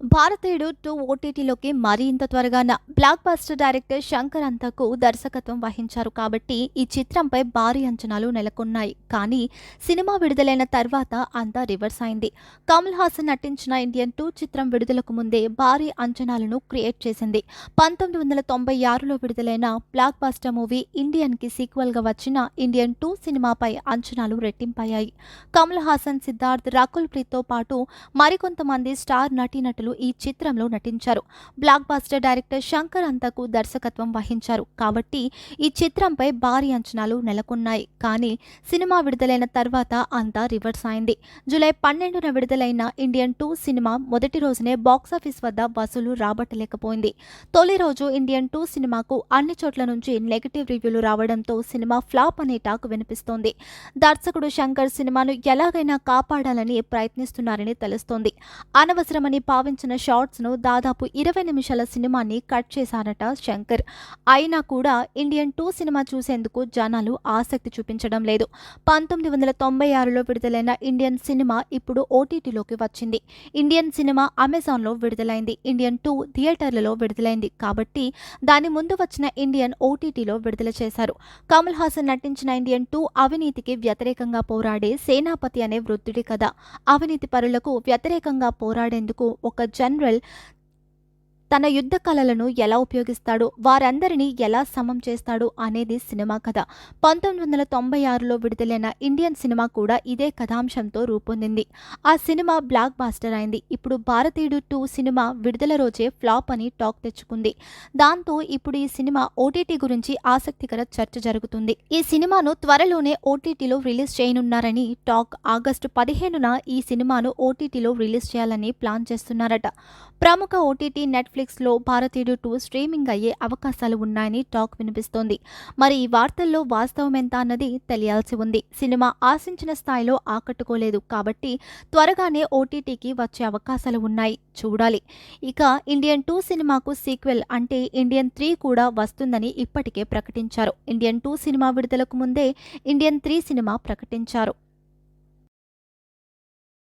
భారతీయుడు టూ ఓటీటీలోకి మరింత త్వరగాన. బ్లాక్ బాస్టర్ డైరెక్టర్ శంకర్ అంతకు దర్శకత్వం వహించారు కాబట్టి ఈ చిత్రంపై భారీ అంచనాలు నెలకొన్నాయి. కానీ సినిమా విడుదలైన తర్వాత అంతా రివర్స్ అయింది. కమల్ హాసన్ నటించిన ఇండియన్ టూ చిత్రం విడుదలకు ముందే భారీ అంచనాలను క్రియేట్ చేసింది. పంతొమ్మిది వందల తొంభై ఆరులో విడుదలైన బ్లాక్ బాస్టర్ మూవీ ఇండియన్కి సీక్వెల్గా వచ్చిన ఇండియన్ టూ సినిమాపై అంచనాలు రెట్టింపయ్యాయి. కమల్ హాసన్ సిద్ధార్థ్ రాకుల్ ప్రీత్తో పాటు మరికొంతమంది స్టార్ నటీనటులు ఈ చిత్రంలో నటించారు. బ్లాక్ బాస్టర్ డైరెక్టర్ శంకర్ అంతకు దర్శకత్వం వహించారు. కాబట్టి ఈ చిత్రంపై భారీ అంచనాలు నెలకొన్నాయి. కానీ సినిమా విడుదలైన తర్వాత అంతా రివర్స్ అయింది. జూలై పన్నెండున విడుదలైన ఇండియన్ టూ సినిమా మొదటి రోజునే బాక్సాఫీస్ వద్ద వసూలు రాబట్టలేకపోయింది. తొలి రోజు ఇండియన్ టూ సినిమాకు అన్ని చోట్ల నుంచి నెగిటివ్ రివ్యూలు రావడంతో సినిమా ఫ్లాప్ అనే టాక్ వినిపిస్తోంది. దర్శకుడు శంకర్ సినిమాను ఎలాగైనా కాపాడాలని ప్రయత్నిస్తున్నారని తెలుస్తోంది. అనవసరమని షార్ట్స్ షార్ట్స్ను దాదాపు ఇరవై నిమిషాల సినిమాని కట్ చేశారట శంకర్. అయినా కూడా ఇండియన్ టూ సినిమా చూసేందుకు జనాలు ఆసక్తి చూపించడం లేదు. పంతొమ్మిది వందల తొంభై ఆరులో విడుదలైన ఇండియన్ సినిమా ఇప్పుడు ఓటీటీలోకి వచ్చింది. ఇండియన్ సినిమా అమెజాన్లో విడుదలైంది. ఇండియన్ టూ థియేటర్లలో విడుదలైంది. కాబట్టి దాని ముందు వచ్చిన ఇండియన్ ఓటీటీలో విడుదల చేశారు. కమల్ హాసన్ నటించిన ఇండియన్ టూ అవినీతికి వ్యతిరేకంగా పోరాడే సేనాపతి అనే వృద్ధుడి కథ. అవినీతి పరులకు వ్యతిరేకంగా పోరాడేందుకు ఒక general, తన యుద్ధ కళలను ఎలా ఉపయోగిస్తాడు వారందరినీ ఎలా సమం చేస్తాడు అనేది సినిమా కథ. పంతొమ్మిది వందల తొంభై ఆరులో విడుదలైన ఇండియన్ సినిమా కూడా ఇదే కథాంశంతో రూపొందింది. ఆ సినిమా బ్లాక్ బాస్టర్ అయింది. ఇప్పుడు భారతీయుడు టూ సినిమా విడుదల రోజే ఫ్లాప్ అని టాక్ తెచ్చుకుంది. దాంతో ఇప్పుడు ఈ సినిమా ఓటీటీ గురించి ఆసక్తికర చర్చ జరుగుతుంది. ఈ సినిమాను త్వరలోనే ఓటీటీలో రిలీజ్ చేయనున్నారని టాక్ ఆగస్టు పదిహేనున ఈ సినిమాను ఓటీటీలో రిలీజ్ చేయాలని ప్లాన్ చేస్తున్నారట. ప్రముఖ ఓటీటీ నెట్ఫ్లిక్స్లో భారతీయుడు టూ స్ట్రీమింగ్ అయ్యే అవకాశాలు ఉన్నాయని టాక్ వినిపిస్తోంది. మరి ఈ వార్తల్లో వాస్తవం ఎంత అన్నది తెలియాల్సి ఉంది. సినిమా ఆశించిన స్థాయిలో ఆకట్టుకోలేదు కాబట్టి త్వరగానే ఓటీటీకి వచ్చే అవకాశాలు ఉన్నాయి. చూడాలి. ఇక ఇండియన్ టూ సినిమాకు సీక్వెల్ అంటే ఇండియన్ త్రీ కూడా వస్తుందని ఇప్పటికే ప్రకటించారు. ఇండియన్ టూ సినిమా విడుదలకు ముందే ఇండియన్ త్రీ సినిమా ప్రకటించారు.